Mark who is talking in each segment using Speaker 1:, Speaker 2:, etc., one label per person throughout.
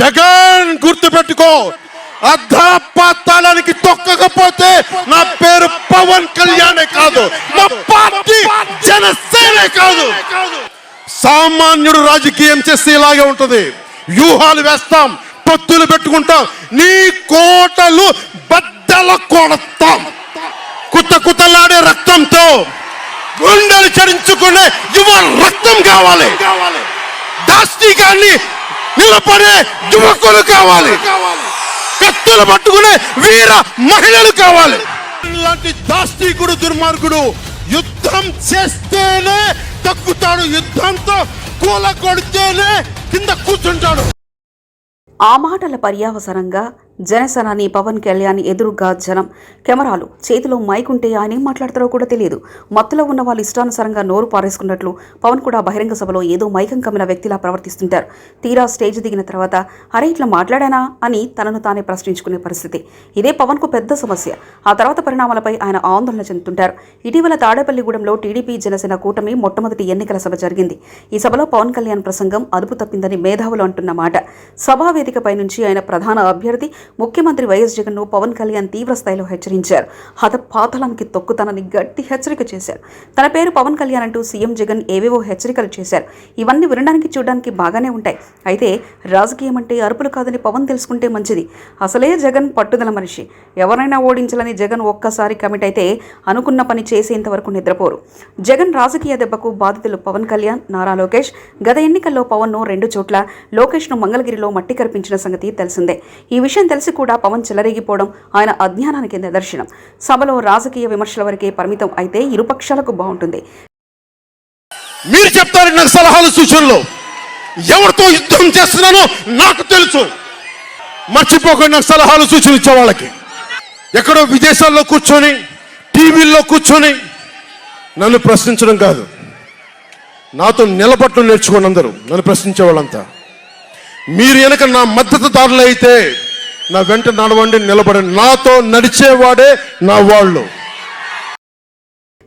Speaker 1: జగన్ గుర్తుపెట్టుకో. అర్ధపాతాళానికి తొక్కకపోతే నా పేరు పవన్ కళ్యాణే కాదు. మా పార్టీ జనసేనే కాదు. సామాన్యుడు రాజకీయం చేస్తే ఇలాగే ఉంటది. వ్యూహాలు వేస్తాం పొత్తులు పెట్టుకుంటాం నీ కోటలు బద్దల కొడతాం. కుత్త కుత్తలాడే రక్తంతో గుండెలు చడించుకునే యువ రక్తం కావాలి. దాష్టికాన్ని నిలబడే యువకులు కావాలి. కత్తులు పట్టుకునే వీర మహిళలు కావాలి. ఇలాంటి దాష్టికుడు దుర్మార్గుడు యుద్ధం చేస్తేనే తగ్గుతాడు. యుద్ధంతో కూల కొడితేనే కింద కూర్చుంటాడు.
Speaker 2: ఆ మాటల పర్యావసరంగా జనసేనాని పవన్ కళ్యాణ్ ఎదురుగా జనం. కెమెరాలు చేతిలో మైక్ ఉంటే ఆయన ఏం మాట్లాడతారో కూడా తెలియదు. మత్తులో ఉన్న వాళ్ళు ఇష్టానుసారంగా నోరు పారేసుకున్నట్లు పవన్ కూడా బహిరంగ సభలో ఏదో మైకం కమ్మిన వ్యక్తిలా ప్రవర్తిస్తుంటారు. తీరా స్టేజ్ దిగిన తర్వాత అరే ఇట్లా మాట్లాడానా? అని తనను తానే ప్రశ్నించుకునే పరిస్థితి. ఇదే పవన్కు పెద్ద సమస్య. ఆ తర్వాత పరిణామాలపై ఆయన ఆందోళన చెందుతుంటారు. ఇటీవల తాడేపల్లిగూడెంలో టీడీపీ జనసేన కూటమి మొట్టమొదటి ఎన్నికల సభ జరిగింది. ఈ సభలో పవన్ కళ్యాణ్ ప్రసంగం అదుపు తప్పిందని మేధావులు అంటున్న మాట. సభా వేదికపై నుంచి ఆయన ప్రధాన అభ్యర్థి ముఖ్యమంత్రి వైఎస్ జగన్ను పవన్ కళ్యాణ్ తీవ్ర స్థాయిలో హెచ్చరించారు. హతపాతలానికి తొక్కుతానని గట్టి హెచ్చరిక చేశారు. తన పేరు పవన్ కళ్యాణ్ అంటూ సీఎం జగన్ ఏవేవో హెచ్చరికలు చేశారు. ఇవన్నీ వినడానికి చూడడానికి బాగానే ఉంటాయి. అయితే రాజకీయం అంటే అరుపులు కాదని పవన్ తెలుసుకుంటే మంచిది. అసలే జగన్ పట్టుదల మనిషి. ఎవరైనా ఓడించాలని జగన్ ఒక్కసారి కమిట్ అయితే అనుకున్న పని చేసేంత వరకు నిద్రపోరు. జగన్ రాజకీయ దెబ్బకు బాధితులు పవన్ కళ్యాణ్ నారా లోకేష్. గత ఎన్నికల్లో పవన్ను రెండు చోట్ల లోకేష్ను మంగళగిరిలో మట్టి కరిపించిన సంగతి తెలిసిందే. ఈ విషయం తెలిసి కూడా పవన్ చెలరేగిపోవడం ఆయన అజ్ఞానానికి నిదర్శనం. సభలో రాజకీయ విమర్శల వరకే పరిమితం అయితే ఇరుపక్షాలకు బాగుంటుంది.
Speaker 1: మీరు చెప్తారు నాకు సలహాలు సూచనలు. ఎవరితో యుద్ధం చేస్తున్నానో నాకు తెలుసు. మర్చిపోకండి నాకు సలహాలు సూచనలు ఇచ్చే వాళ్ళకి. ఎక్కడో విదేశాల్లో కూర్చొని టీవీల్లో కూర్చొని నన్ను ప్రశ్నించడం కాదు. నాతో నిలబట్టం నేర్చుకోండి అందరూ నన్ను ప్రశ్నించే వాళ్ళంతా. మీరు వెనక నా మద్దతుదారులు అయితే నా వెంట నడవండి నిలబడండి. నాతో నడిచేవాడే నా వాళ్ళు.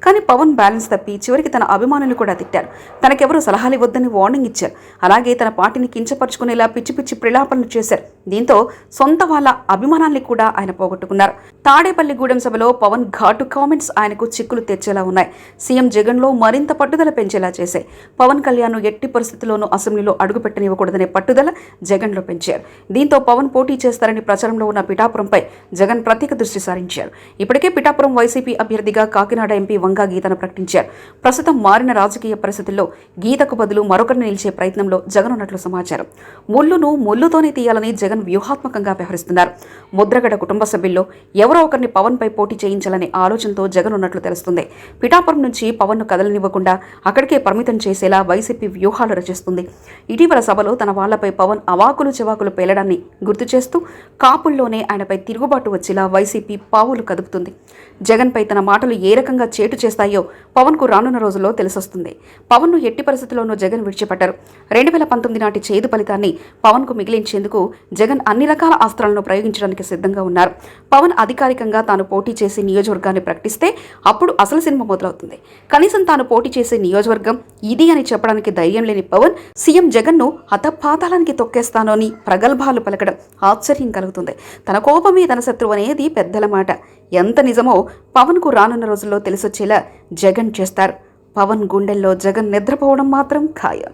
Speaker 2: కానీ పవన్ బ్యాలెన్స్ తప్పి చివరికి తన అభిమానులు కూడా తిట్టారు. తనకెవరూ సలహాలు ఇవ్వద్దని వార్నింగ్ ఇచ్చారు. అలాగే తన పార్టీని కించపరుచుకునేలా పిచ్చి పిచ్చి ప్రలాపనలు చేశారు. దీంతో సొంత వాళ్ళ అభిమానాన్ని కూడా ఆయన పోగొట్టుకున్నారు. తాడేపల్లిగూడెం సభలో పవన్ ఘాటు కామెంట్స్ ఆయనకు చిక్కులు తెచ్చేలా ఉన్నాయి. సీఎం జగన్లో మరింత పట్టుదల పెంచేలా చేశాయి. పవన్ కళ్యాణ్ ఎట్టి పరిస్థితుల్లోనూ అసెంబ్లీలో అడుగుపెట్టనివ్వకూడదనే పట్టుదల జగన్లో పెంచారు. దీంతో పవన్ పోటీ చేస్తారని ప్రచారంలో ఉన్న పిఠాపురంపై జగన్ ప్రత్యేక దృష్టి సారించారు. ఇప్పటికే పిఠాపురం వైసీపీ అభ్యర్థిగా కాకినాడ ఎంపీ వంగా గీతను ప్రకటించారు. ప్రస్తుతం మారిన రాజకీయ పరిస్థితుల్లో గీతకు బదులు మరొకరిని నిలిచే ప్రయత్నంలో జగన్ ఉన్నట్లు సమాచారం. ముళ్ళును ముళ్ళుతోనే తీయాలని జగన్ జగన్ వ్యూహాత్మకంగా వ్యవహరిస్తున్నారు. ముద్రగడ కుటుంబ సభ్యుల్లో ఎవరో ఒకరిని పవన్ పై పోటీ చేయించాలనే ఆలోచనతో జగన్ ఉన్నట్లు తెలుస్తుంది. పిఠాపురం నుంచి పవన్ను కదలనివ్వకుండా అక్కడికే పరిమితం చేసేలా వైసీపీ వ్యూహాలు రచిస్తుంది. ఇటీవల సభలో తన వాళ్ళపై పవన్ అవాకులు చివాకులు పేలడాన్ని గుర్తు చేస్తూ కాపుల్లోనే ఆయనపై తిరుగుబాటు వచ్చేలా వైసీపీ పావులు కదుపుతుంది. జగన్పై తన మాటలు ఏ రకంగా చేటు చేస్తాయో పవన్కు రానున్న రోజుల్లో తెలిసొస్తుంది. పవన్ను ఎట్టి పరిస్థితుల్లోనూ జగన్ విడిచిపెట్టారు. రెండు వేల పంతొమ్మిది నాటి చేదు ఫలితాన్ని పవన్కు మిగిలించేందుకు జగన్ అన్ని రకాల అస్త్రాలను ప్రయోగించడానికి సిద్ధంగా ఉన్నారు. పవన్ అధికారికంగా తాను పోటీ చేసే నియోజకవర్గాన్ని ప్రకటిస్తే అప్పుడు అసలు సినిమా మొదలవుతుంది. కనీసం తాను పోటీ చేసే నియోజకవర్గం ఇది అని చెప్పడానికి ధైర్యం లేని పవన్ సీఎం జగన్ను హతపాతాలానికి తొక్కేస్తాను అని ప్రగల్భాలు పలకడం ఆశ్చర్యం కలుగుతుంది. తన కోపమే తన శత్రువు అనేది పెద్దల మాట. ఎంత నిజమో పవన్కు రానున్న రోజుల్లో తెలిసొచ్చేలా జగన్ చేస్తారు. పవన్ గుండెల్లో జగన్ నిద్రపోవడం మాత్రం ఖాయం.